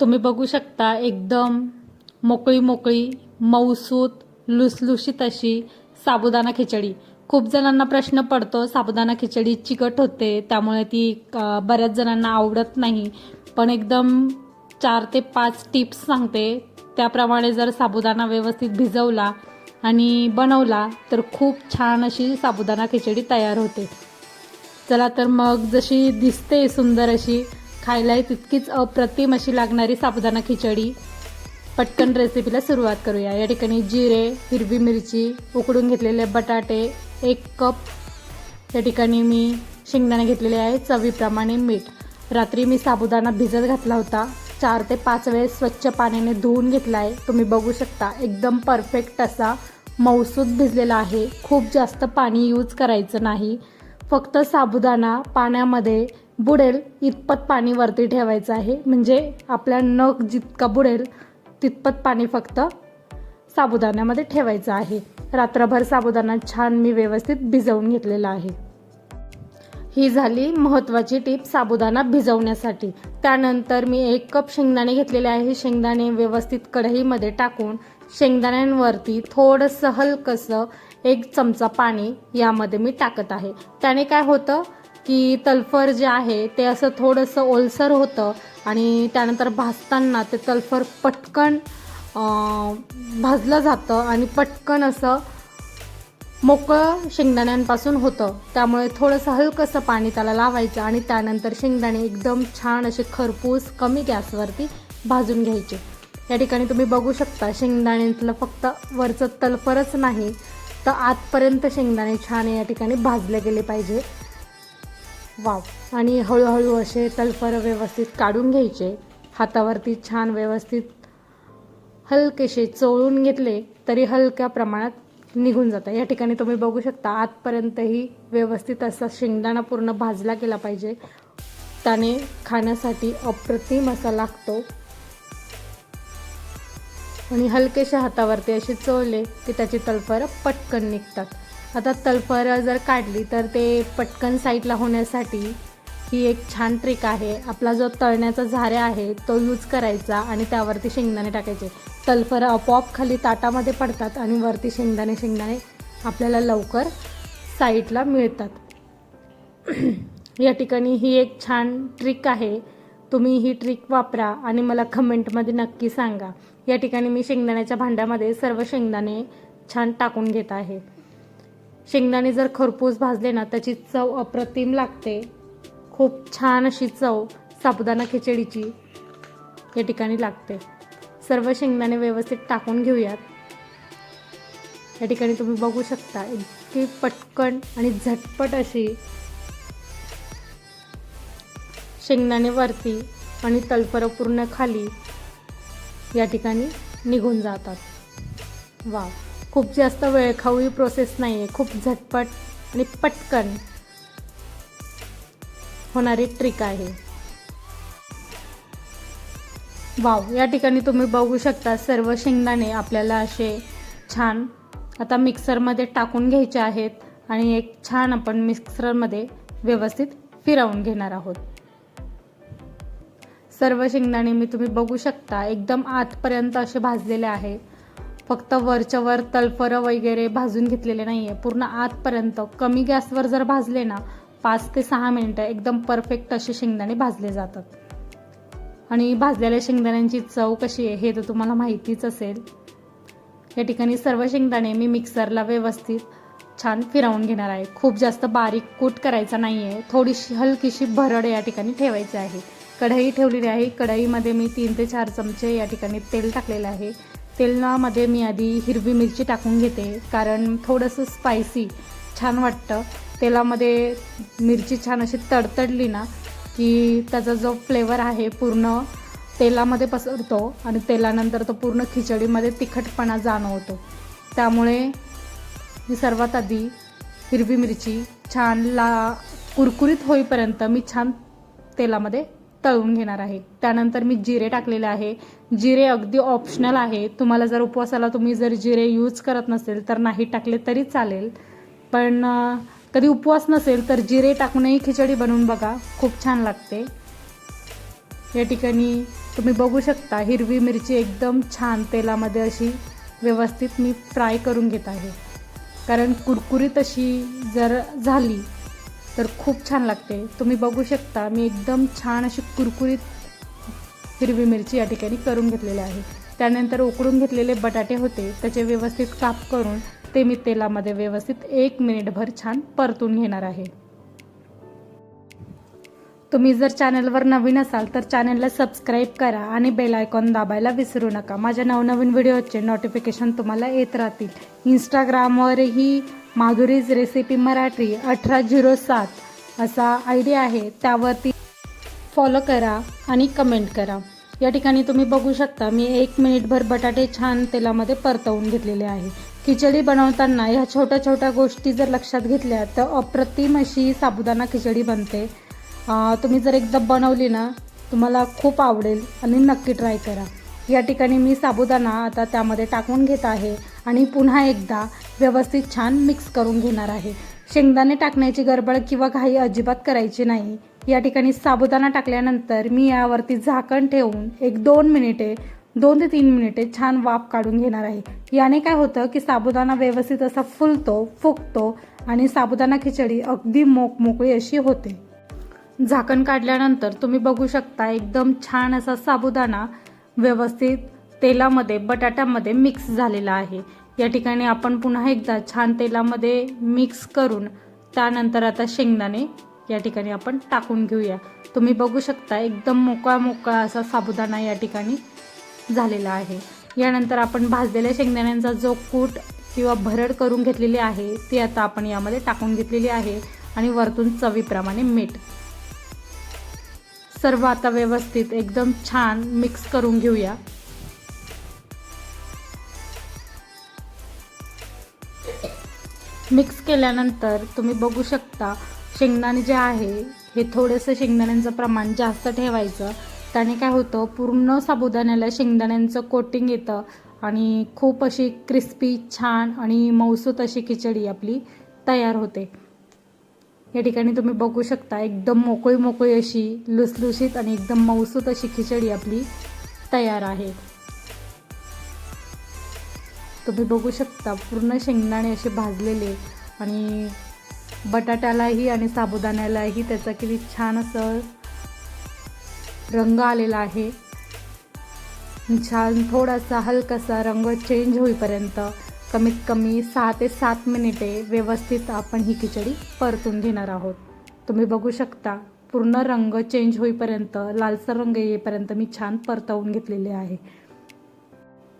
तुम्ही बघू शकता एकदम मोकळी मोकळी मऊसूत लुसलुशीत अशी साबुदाणा खिचडी. खूप जणांना प्रश्न पडतो साबुदाणा खिचडी चिकट होते त्यामुळे ती बऱ्याच जणांना आवडत नाही. पण एकदम चार ते पाच टिप्स सांगते. त्याप्रमाणे जर साबुदाणा व्यवस्थित भिजवला आणि बनवला तर खूप छान अशी साबुदाणा खिचडी तयार होते. चला तर मग जशी दिसते सुंदर अशी खायलाही तितकीच अप्रतिम अशी लागणारी साबुदाणा खिचडी. पटकन रेसिपीला सुरुवात करूया. या ठिकाणी जिरे हिरवी मिरची उकडून घेतलेले बटाटे एक कप. या ठिकाणी मी शेंगदाणे घेतलेले आहे चवीप्रमाणे मीठ. रात्री मी साबुदाणा भिजत घातला होता. चार ते पाच वेळेस स्वच्छ पाण्याने धुवून घेतला आहे तुम्ही बघू शकता एकदम परफेक्ट असा मौसूद भिजलेला आहे. खूप जास्त पाणी यूज करायचं नाही. फक्त साबुदाणा पाण्यामध्ये बुडेल इतपत पाणी वरती ठेवायचं आहे. म्हणजे आपल्या नख जितका बुडेल तितपत पाणी फक्त साबुदाण्यामध्ये ठेवायचं आहे. रात्रभर साबुदाणा छान मी व्यवस्थित भिजवून घेतलेला आहे. ही झाली महत्त्वाची टीप साबुदाणा भिजवण्यासाठी. त्यानंतर मी एक कप शेंगदाणे घेतलेले आहे. शेंगदाणे व्यवस्थित कढईमध्ये टाकून शेंगदाण्यांवरती थोडंसं हलकंसं एक चमचा पाणी यामध्ये मी टाकत आहे. त्याने काय होतं? की तलफर जे आहे ते असं थोडंसं ओलसर होतं आणि त्यानंतर भाजताना ते तलफर पटकन भाजलं जातं आणि पटकन असं मोकळं शेंगदाण्यांपासून होतं. त्यामुळे थोडंसं हलकंसं पाणी त्याला लावायचं आणि त्यानंतर शेंगदाणे एकदम छान असे खरपूस कमी गॅसवरती भाजून घ्यायचे. या ठिकाणी तुम्ही बघू शकता शेंगदाण्यातलं फक्त वरचं तलफरच नाही तर आतपर्यंत शेंगदाणे छान या ठिकाणी भाजले गेले पाहिजे. वाव. आणि हळूहळू असे तलफर व्यवस्थित काढून घ्यायचे. हातावरती छान व्यवस्थित हलकेसे चोळून घेतले तरी हलक्या प्रमाणात निघून जातं. या ठिकाणी तुम्ही बघू शकता आतपर्यंतही व्यवस्थित असा शेंगदाणा पूर्ण भाजला गेला पाहिजे. त्याने खाण्यासाठी अप्रतिम असा लागतो. आणि हलकेशा हातावरती असे चोळले की त्याची तलफरं पटकन निघतात. आता तलफरं जर काढली तर ते पटकन साईडला होण्यासाठी ही एक छान ट्रिक आहे. आपला जो तळण्याचा झाऱ्या आहे तो यूज करायचा आणि त्यावरती शेंगदाणे टाकायचे. तलफरं आपोआप खाली ताटामध्ये पडतात आणि वरती शेंगदाणे शेंगदाणे आपल्याला लवकर साईडला मिळतात. या ठिकाणी ही एक छान ट्रिक आहे. तुम्ही ही ट्रिक वापरा आणि मला कमेंटमध्ये नक्की सांगा. या ठिकाणी मी शेंगदाण्याच्या भांड्यामध्ये सर्व शेंगदाणे छान टाकून घेत आहे. शेंगदाणे जर खरपूस भाजले ना त्याची चव अप्रतिम लागते. खूप छान अशी चव साबुदाणा खिचडीची या ठिकाणी लागते. सर्व शेंगदाणे व्यवस्थित टाकून घेऊयात. या ठिकाणी तुम्ही बघू शकता इतकी पटकन आणि झटपट अशी शेंगदाणे वरती आणि तलपर पूर्ण खाली या ठिकाणी निघून जातात. वा खूप जास्त वेळखाऊ प्रोसेस नाही आहे खूप झटपट आणि पटकन होणारी ट्रिक आहे. वाव या ठिकाणी तुम्ही बघू शकता सर्व शेंगदाणे आपल्याला असे छान आता मिक्सरमध्ये टाकून घ्यायचे आहेत आणि एक छान आपण मिक्सरमध्ये व्यवस्थित फिरवून घेणार आहोत. सर्व शेंगदाणे मी तुम्ही बघू शकता एकदम आतपर्यंत असे भाजलेले आहे फक्त वरच्या वर तलफरं वगैरे भाजून घेतलेले नाही आहे पूर्ण आतपर्यंत. कमी गॅसवर जर भाजले ना पाच ते सहा मिनटं एकदम परफेक्ट असे शेंगदाणे भाजले जातात. आणि भाजलेल्या शेंगदाण्यांची चव कशी आहे हे तर तुम्हाला माहितीच असेल. या ठिकाणी सर्व शेंगदाणे मी मिक्सरला व्यवस्थित छान फिरवून घेणार आहे. खूप जास्त बारीक कूट करायचा नाही आहे थोडीशी हलकीशी भरड या ठिकाणी ठेवायची आहे. कढई ठेवलेली आहे. कढईमध्ये मी तीन ते चार चमचे या ठिकाणी तेल टाकलेलं आहे. तेलामध्ये मी आधी हिरवी मिरची टाकून घेते कारण थोडंसं स्पायसी छान वाटतं. तेलामध्ये मिरची छान अशी तडतडली ना की त्याचा जो फ्लेवर आहे पूर्ण तेलामध्ये पसरतो आणि तेलानंतर तो पूर्ण खिचडीमध्ये तिखटपणा जाणवतो. त्यामुळे मी सर्वात आधी हिरवी मिरची छान ला कुरकुरीत होईपर्यंत मी छान तेलामध्ये तळून घेणार आहे. त्यानंतर मी जिरे टाकलेले आहे. जिरे अगदी ऑप्शनल आहे. तुम्हाला जर उपवासाला तुम्ही जर जिरे यूज करत नसेल तर नाही टाकले तरी चालेल. पण कधी उपवास नसेल तर जिरे टाकूनही खिचडी बनवून बघा. खूप छान लागते. या ठिकाणी तुम्ही बघू शकता हिरवी मिरची एकदम छान तेलामध्ये अशी व्यवस्थित मी फ्राय करून घेत आहे. कारण कुरकुरीत अशी जर झाली तर खूप छान लागते. तुम्ही बघू शकता मी एकदम छान अशी कुरकुरीत हिरवी मिरची या ठिकाणी करून घेतलेली आहे. त्यानंतर उकडून घेतलेले बटाटे होते त्याचे व्यवस्थित काप करून ते मी तेलामध्ये व्यवस्थित एक मिनिटभर छान परतून घेणार आहे. तुम्ही जर चॅनलवर नवीन असाल तर चॅनलला सबस्क्राईब करा आणि बेल आयकॉन दाबायला विसरू नका. माझ्या नवनवीन व्हिडिओचे नोटिफिकेशन तुम्हाला येत राहतील. इंस्टाग्रामवरही माधुरीज रेसिपी मराठी अठरा झिरो सात असा आय डी आहे. त्यावरती फॉलो करा आणि कमेंट करा. या ठिकाणी तुम्ही बघू शकता मी एक मिनिटभर बटाटे छान तेलामध्ये परतवून घेतलेले आहे. खिचडी बनवताना ह्या छोट्या छोट्या गोष्टी जर लक्षात घेतल्या तर अप्रतिम अशी साबुदाणा खिचडी बनते. तुम्ही जर एकदा बनवली ना तुम्हाला खूप आवडेल आणि नक्की ट्राय करा. या ठिकाणी मी साबुदाणा आता त्यामध्ये टाकून घेत आहे आणि पुन्हा एकदा व्यवस्थित छान मिक्स करून घेणार आहे. शेंगदाणे टाकण्याची गडबड किंवा घाई अजिबात करायची नाही. या ठिकाणी साबुदाणा टाकल्यानंतर मी यावरती झाकण ठेवून एक दोन मिनिटे दोन ते तीन मिनिटे छान वाफ काढून घेणार आहे. याने काय होतं की साबुदाणा व्यवस्थित असा फुलतो फुगतो आणि साबुदाणा खिचडी अगदी मोक मोकळी अशी होते. झाकण काढल्यानंतर तुम्ही बघू शकता एकदम छान असा साबुदाणा व्यवस्थित तेलामध्ये बटाट्यामध्ये मिक्स झालेला आहे. या ठिकाणी आपण पुन्हा एकदा छान तेलामध्ये मिक्स करून त्यानंतर आता शेंगदाणे या ठिकाणी आपण टाकून घेऊया. तुम्ही बघू शकता एकदम मोकळा मोकळा असा साबुदाणा या ठिकाणी झालेला आहे. यानंतर आपण भाजलेल्या शेंगदाण्यांचा जो कूट किंवा भरड करून घेतलेली आहे ती आता आपण यामध्ये टाकून घेतलेली आहे आणि वरतून चवीप्रमाणे मीठ. सर्व आता व्यवस्थित एकदम छान मिक्स करून घेऊया. मिक्स केल्यानंतर तुम्ही बघू शकता शेंगदाणे जे आहे हे थोडंसं शेंगदाण्यांचं प्रमाण जास्त ठेवायचं. त्याने काय होतं पूर्ण साबुदाण्याला शेंगदाण्यांचं कोटिंग येतं आणि खूप अशी क्रिस्पी छान आणि मौसूत अशी खिचडी आपली तयार होते. या ठिकाणी तुम्ही बघू शकता एकदम मोकळी मोकळी अशी लुसलुशीत आणि एकदम मौसूत अशी खिचडी आपली तयार आहे. तुम्ही बघू शकता पूर्ण शेंगदाणे असे भाजलेले आणि बटाट्यालाही आणि साबुदाण्यालाही त्याचा किती छान असं रंग आलेला आहे. छान थोडासा हलकासा रंग चेंज होईपर्यंत कमीत कमी सहा ते सात मिनिटे व्यवस्थित आपण ही खिचडी परतून घेणार आहोत. तुम्ही बघू शकता पूर्ण रंग चेंज होईपर्यंत लालसर रंग येईपर्यंत मी छान परतवून घेतलेले आहे.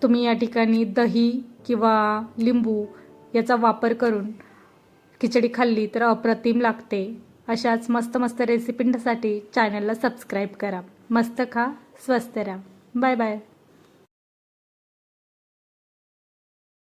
तुम्ही या ठिकाणी दही किंवा लिंबू याचा वापर करून खिचडी खाल्ली तर अप्रतिम लागते. अशाच मस्त मस्त रेसिपींसाठी चॅनलला सबस्क्राईब करा. मस्त खा स्वस्त राहा. Bye bye